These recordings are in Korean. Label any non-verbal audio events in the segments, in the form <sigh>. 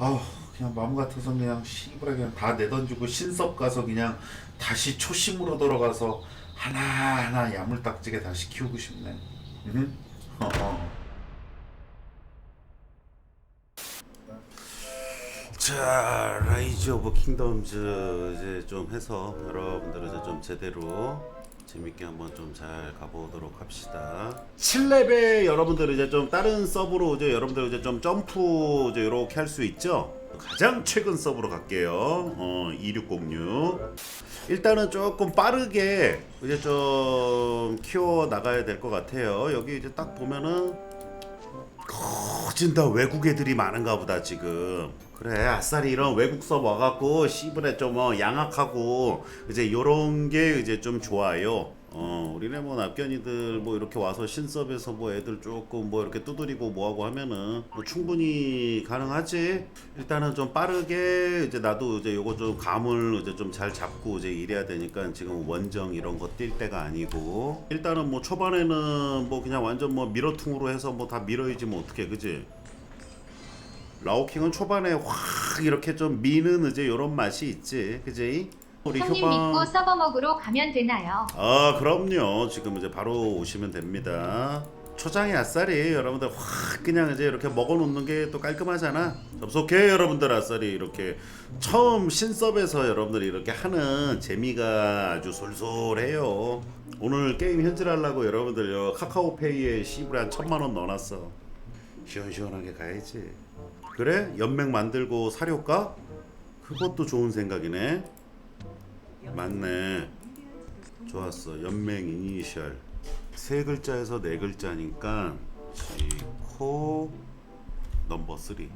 아우 그냥 마음 같아서 그냥 씨부라 그냥 다 내던지고 신섭 가서 그냥 다시 초심으로 돌아가서 하나하나 야물딱지게 다시 키우고 싶네. 응? 어. 자, 라이즈 오브 킹덤즈 이제 좀 해서 여러분들 이제 좀 제대로 재밌게 한번 좀 잘 가보도록 합시다. 7렙에 여러분들 이제 좀 다른 서브로 이제 여러분들 이제 좀 점프 이제 이렇게 할 수 있죠. 가장 최근 서브로 갈게요. 어, 2606. 일단은 조금 빠르게 이제 좀 키워 나가야 될 것 같아요. 여기 이제 딱 보면은 거 진다 외국 애들이 많은가 보다 지금. 그래 아싸리 이런 외국 서 와갖고 씨부레 좀어 양악하고 이제 요런 게 이제 좀 좋아요 어 우리네 뭐 납견이들 뭐 이렇게 와서 신섭에서 뭐 애들 조금 뭐 이렇게 두드리고 뭐하고 하면은 뭐 충분히 가능하지. 일단은 좀 빠르게 이제 나도 이제 요거 좀 감을 이제 좀 잘 잡고 이제 이래야 되니까 지금 원정 이런 거 뛸 때가 아니고. 일단은 뭐 초반에는 뭐 그냥 완전 뭐 미러퉁으로 해서 뭐 다 밀어야지 뭐 어떻게 그지? 라오킹은 초반에 확 이렇게 좀 미는 이제 요런 맛이 있지 그지 우리 형님 효방. 믿고 서버 먹으러 가면 되나요? 아 그럼요. 지금 이제 바로 오시면 됩니다. 초장의 아싸리 여러분들 확 그냥 이제 이렇게 먹어놓는 게 또 깔끔하잖아. 접속해 여러분들. 아싸리 이렇게 처음 신섭에서 여러분들이 이렇게 하는 재미가 아주 솔솔해요. 오늘 게임 현질하려고 여러분들 요. 카카오페이에 씨부레 한 천만 원 넣어놨어. 시원시원하게 가야지. 그래? 연맹 만들고 사료까? 그것도 좋은 생각이네 맞네. 좋았어. 연맹 이니셜 세 글자에서 네 글자니까 지코 넘버 3.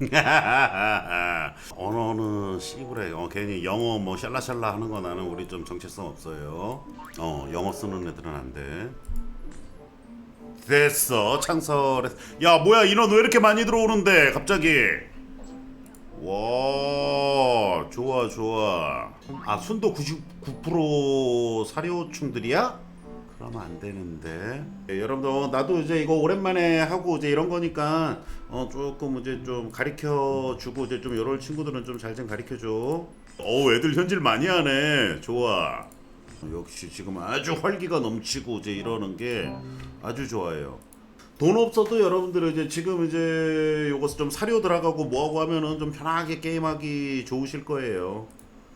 <laughs> 언어는 씨부래. 어, 괜히 영어 뭐 샬라샬라 하는 거 나는 우리 좀 정체성 없어요. 어 영어 쓰는 애들은 안돼. 됐어. 창설했. 야 뭐야 인원 왜 이렇게 많이 들어오는데 갑자기? 와 좋아 좋아. 아 순도 99% 사료충들이야? 그러면 안 되는데 예, 여러분들 어, 나도 이제 이거 오랜만에 하고 이제 이런 거니까 어 조금 이제 좀 가르쳐 주고 이제 좀 이런 친구들은 좀 잘 좀 가르쳐 줘. 어 애들 현질 많이 하네. 좋아. 역시 지금 아주 활기가 넘치고 이제 이러는 게 아주 좋아요. 돈 없어도 여러분들 이제 지금 이제 요것을 좀 사료 들어가고 뭐하고 하면은 좀 편하게 게임하기 좋으실 거예요.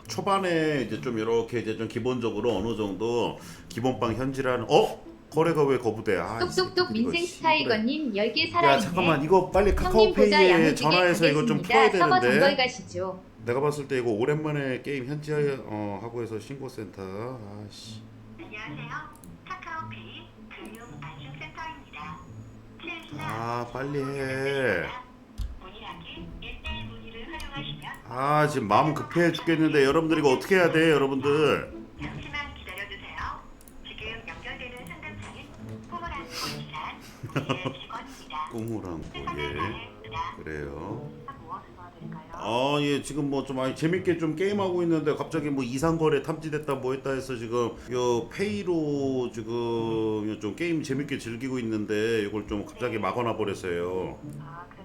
초반에 이제 좀 이렇게 이제 좀 기본적으로 어느 정도 기본빵 현질하는 어 거래가 왜 거부돼? 아, 이 똑똑똑 이거 민생 씨부레. 스타이거님 10개 야 살아있네. 잠깐만 이거 빨리 카카오페이에 야무지게 전화해서 이거 좀 가겠습니다. 풀어야 서버 되는데 가시죠. 내가 봤을 때 이거 오랜만에 게임 현지 어, 하고 해서 신고센터 아씨 안녕하세요. 카카오페이 금융 안심센터입니다. 아 빨리 해. 아 지금 마음 급해 죽겠는데 여러분들 이거 어떻게 해야 돼 여러분들 잠시만 기다려주세요. 지금 연결되는 상담사는 고시란 우리의 직원입니다. 최선을 고개 다했습니다. 그래요 무엇을 도와드릴까요? 아예 지금 뭐 좀 아니 재밌게 좀 게임하고 있는데 갑자기 뭐 이상거래 탐지됐다 뭐 했다 해서 지금 요 페이로 지금 좀 게임 재밌게 즐기고 있는데 이걸 좀 갑자기 막아놔 버렸어요 아, 그래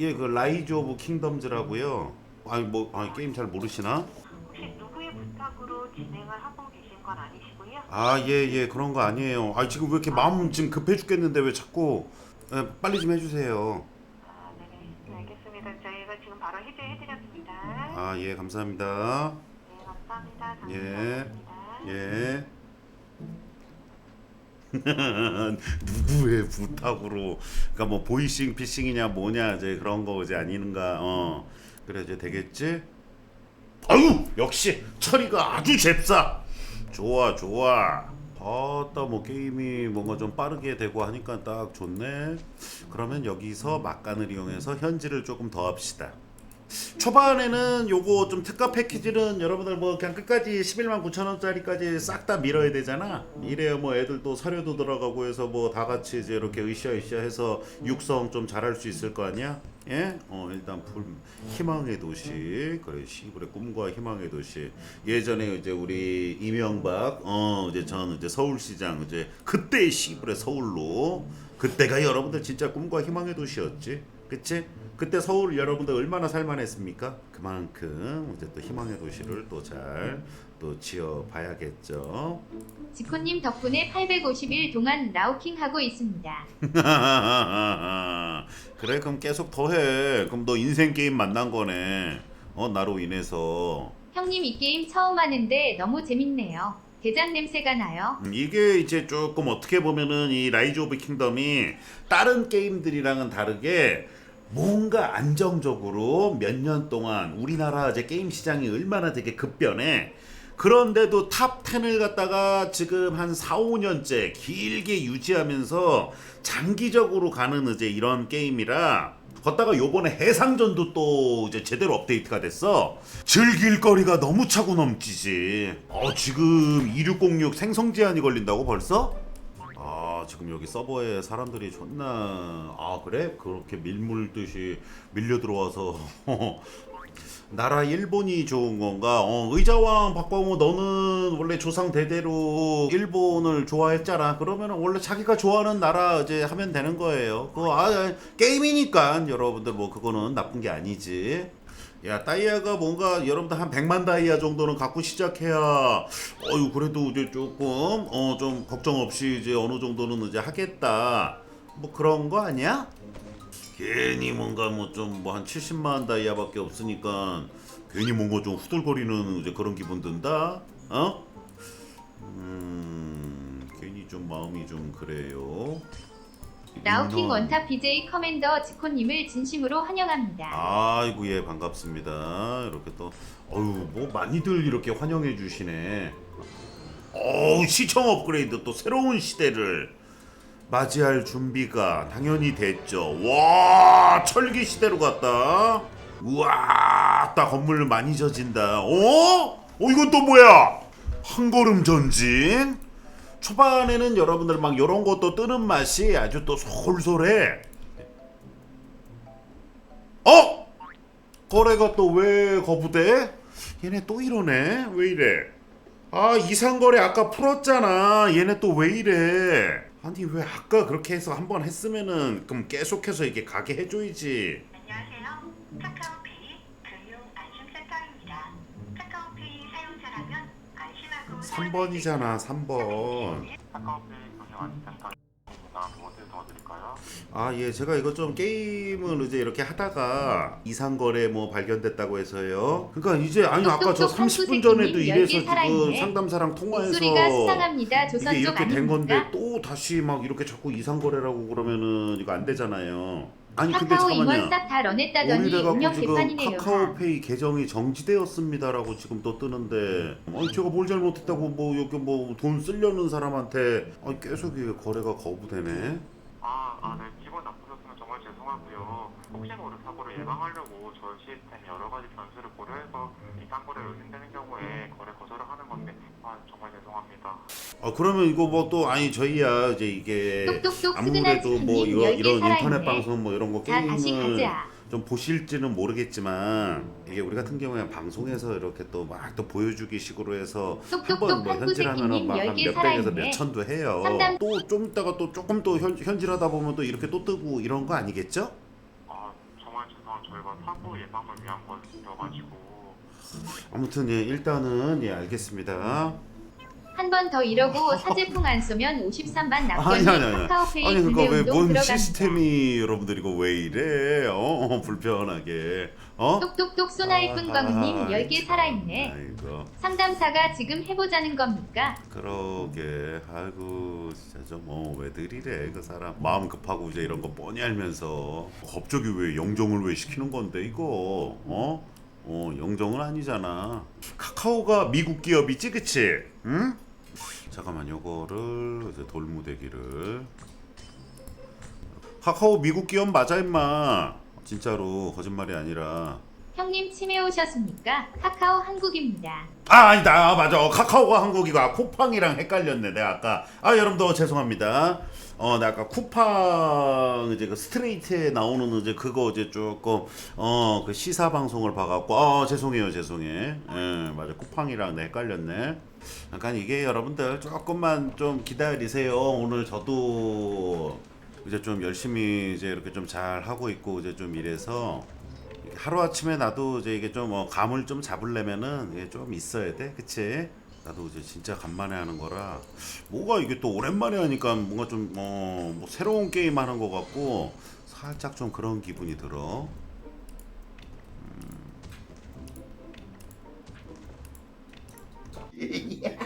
예, 그 라이즈 오브 킹덤즈라고요. 아니 뭐 아니 게임 잘 모르시나? 혹시 누구의 부탁으로 진행을 하고 계신 건 아니시고요? 아, 예, 예. 그런 거 아니에요. 아, 지금 왜 이렇게 마음 지금 급해 죽겠는데 왜 자꾸 예, 빨리 좀해 주세요. 아, 네네. 네, 알겠습니다. 저희가 지금 바로 해제해 드렸습니다. 아, 예, 감사합니다. 네, 감사합니다. 예. 감사합니다. 예. <laughs> 누구의 부탁으로? 그러니까 뭐 보이싱 피싱이냐 뭐냐 이제 그런 거 이제 아니는가? 어. 그래 이제 되겠지? 아유! 역시 처리가 아주 잽싸. 좋아 좋아. 아따 뭐 게임이 뭔가 좀 빠르게 되고 하니까 딱 좋네. 그러면 여기서 막간을 이용해서 현질을 조금 더 합시다 초반에는 요거 좀 특가 패키지는 여러분들 뭐 그냥 끝까지 11만 9천 원짜리까지 싹 다 밀어야 되잖아. 이래야 뭐 애들 또 사료도 들어가고 해서 뭐 다 같이 이제 이렇게 으쌰으쌰 해서 육성 좀 잘할 수 있을 거 아니야? 예? 어 일단 불 희망의 도시 그래 시골의 꿈과 희망의 도시 예전에 이제 우리 이명박 어 이제 전 이제 서울시장 이제 그때 시골의 서울로 그때가 여러분들 진짜 꿈과 희망의 도시였지 그치? 그때 서울 여러분들 얼마나 살만했습니까? 그만큼 이제 또 희망의 도시를 또 잘 또 지어 봐야겠죠. 지코님 덕분에 850일 동안 라우킹 하고 있습니다. <laughs> 그래 그럼 계속 더해. 그럼 너 인생 게임 만난 거네. 어 나로 인해서 형님 이 게임 처음 하는데 너무 재밌네요. 대장 냄새가 나요. 음, 이게 이제 조금 어떻게 보면은 이 라이즈 오브 킹덤이 다른 게임들이랑은 다르게 뭔가 안정적으로 몇 년 동안 우리나라 이제 게임 시장이 얼마나 되게 급변해. 그런데도 탑 10을 갖다가 지금 한 4, 5년째 길게 유지하면서 장기적으로 가는 이제 이런 게임이라 걷다가 요번에 해상전도 또 이제 제대로 업데이트가 됐어. 즐길 거리가 너무 차고 넘치지. 어, 지금 2606 생성 제한이 걸린다고 벌써? 아, 지금 여기 서버에 사람들이 존나 아, 그래? 그렇게 밀물듯이 밀려 들어와서 <laughs> 나라 일본이 좋은 건가? 어, 의자왕 박광호 너는 원래 조상 대대로 일본을 좋아했잖아. 그러면 원래 자기가 좋아하는 나라 이제 하면 되는 거예요. 그거 아 게임이니까 여러분들 뭐 그거는 나쁜 게 아니지. 야 다이아가 뭔가 여러분들 한 100만 다이아 정도는 갖고 시작해야 어유 그래도 이제 조금 어 좀 걱정 없이 이제 어느 정도는 이제 하겠다. 뭐 그런 거 아니야? 괜히 뭔가 뭐 좀 뭐 한 70만 다이아밖에 없으니까 괜히 뭔가 좀 후들거리는 이제 그런 기분 든다. 어? 음 괜히 좀 마음이 좀 그래요. 라우킹 인원. 원탑 BJ 커맨더 지코님을 진심으로 환영합니다. 아이고 예 반갑습니다. 이렇게 또 어유 뭐 많이들 이렇게 환영해 주시네. 어우 시청 업그레이드 또 새로운 시대를 맞이할 준비가 당연히 됐죠. 와 철기 시대로 갔다. 우와 딱 건물 많이 져진다. 어? 어 이건 또 뭐야? 한 걸음 전진. 초반에는 여러분들 막 이런 것도 뜨는 맛이 아주 또 솔솔해. 어? 거래가 또 왜 거부돼? 얘네 또 이러네. 왜 이래? 아 이상거래 아까 풀었잖아. 얘네 또 왜 이래? 아니 왜 아까 그렇게 해서 한 번 했으면은 그럼 계속해서 이게 가게 해줘야지. 안녕하세요. 카카오페이 금융 안심센터입니다. 카카오페이 사용자라면 안심하고 3번이잖아 3번. 카카오페이 금융 안센터 아 예 제가 이거 좀 게임을 이제 이렇게 하다가 이상 거래 뭐 발견됐다고 해서요. 그러니까 이제 아니 아까 저 똑똑똑 30분 전에도 이래서 지금. 상담사랑 통화해서 목소리가 수상합니다. 이게 조선 쪽 이렇게 된 건데 아닙니까? 또 다시 막 이렇게 자꾸 이상 거래라고 그러면은 이거 안 되잖아요. 아니 근데 카카오 잠깐만요. 임원 싹 다 런했다더니 오늘해갖고 운영 지금 개판이네요. 카카오페이 계정이 정지되었습니다라고 지금 또 뜨는데 아니 제가 뭘 잘못했다고 뭐 여기 뭐 돈 쓰려는 사람한테 아니 계속 이게 거래가 거부되네. 아, 아, 네. 기분 나쁘셨으면 정말 죄송하고요. 혹시 모를 사고를 예방하려고 저희 시스템 여러 가지 변수를 고려해서 이상거래 의심되는 경우에 거래 거절을 하는 건데, 아, 정말 죄송합니다. 아 그러면 이거 뭐 또 아니 저희야 이제 이게 똑똑똑 아무래도 뭐 이거 이런 인터넷. 방송 뭐 이런 거 자 다시 게임을 가자. 좀 보실지는 모르겠지만 이게 우리 같은 경우에 방송에서 이렇게 또 막 또 보여주기 식으로 해서 똑똑똑 한번 뭐 현질하면은 한구새끼님 막한 열개 몇백에서 살아있네. 몇천도 해요. 상담- 또 좀 있다가 또 조금 또 현, 현질하다 보면 또 이렇게 또 뜨고 이런 거 아니겠죠? 아, 정말 죄송한 저희가 사고 예방을 위한 거여가지고. 아무튼 예 일단은 예 알겠습니다. 한 번 더 이러고 사제풍 안 쏘면 53만 아니, 납권이 아니, 아니. 카카오페이 아니 그러니까 구매 왜 운동 뭔 들어갑니다. 시스템이 여러분들 이거 왜 이래? 어, 어 불편하게 어? 똑똑똑 소나이꾼 광우님 아, 10개 참. 살아있네. 아이고 상담사가 지금 해보자는 겁니까? 그러게 아이고 진짜 좀뭐왜 들 이래 그 사람 마음 급하고 이제 이런 거 뻔히 알면서 갑자기 왜 영정을 왜 시키는 건데 이거 어? 어 영정은 아니잖아 카카오가 미국 기업이지 그치? 응? 잠깐만 요거를 이제 돌무대기를. 카카오 미국 기업 맞아 임마. 진짜로 거짓말이 아니라 형님 치매 오셨습니까? 카카오 한국입니다. 아 아니다. 아, 맞아. 카카오가 한국이고 아, 쿠팡이랑 헷갈렸네 내가 아까. 아 여러분들 죄송합니다. 어나 아까 쿠팡 이제 그 스트레이트에 나오는 이제 그거 이제 조금 어 그 시사 방송을 봐갖고 아 죄송해요 죄송해. 예 맞아. 쿠팡이랑 내 헷갈렸네. 약간 이게 여러분들 조금만 좀 기다리세요. 오늘 저도 이제 좀 열심히 이제 이렇게 좀 잘 하고 있고 이제 좀 이래서 하루 아침에 나도 이제 이게 좀 어, 감을 좀 잡으려면은 이게 좀 있어야 돼, 그치? 나도 이제 진짜 간만에 하는 거라 뭐가 이게 또 오랜만에 하니까 뭔가 좀 어, 뭐 새로운 게임 하는 것 같고 살짝 좀 그런 기분이 들어. 음. <laughs>